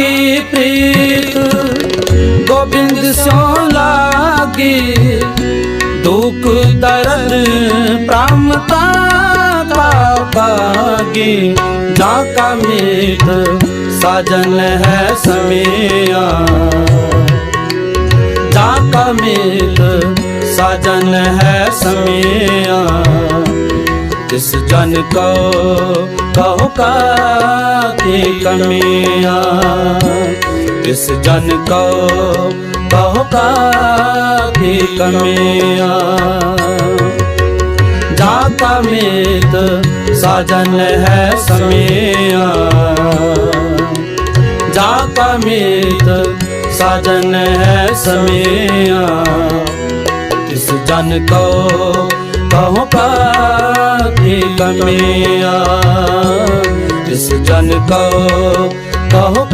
ਕੀ ਪ੍ਰੀਤ, ਗੋਬਿੰਦ ਸਿਉ ਲਾਗੀ, ਦੁਖ ਦਰਦ ਪ੍ਰਾਮਤਾ ਪਾਗੀ ਜਾ ਕਾ ਮੀਤ ਸਾਜਨ ਹੈ ਸਮਿਆ। ਜਾ ਕਾ ਮੀਤ ਸਾਜਨ ਹੈ ਸਮਿਆ। ਤਿਸ ਜਨ ਕੋ ਕਮਿਆ ਤਿਸ ਜਨ ਕੋ ਕਹੋ ਕਾ ਕੀ ਕਮਿਆ। ਜਾ ਕਾ ਸਾਜਨ ਹੈ ਸਮਿਆ। ਜਾ ਕਾ ਮੀਤ ਸਾਜਨ ਹੈ ਸਮਿਆ। ਤਿਸ ਜਨ ਕੋ ਕਹੋ ਕਾ ਕੀ ਕਮਿਆ। ਤਿਸ ਜਨ ਕੋ ਕਹੋ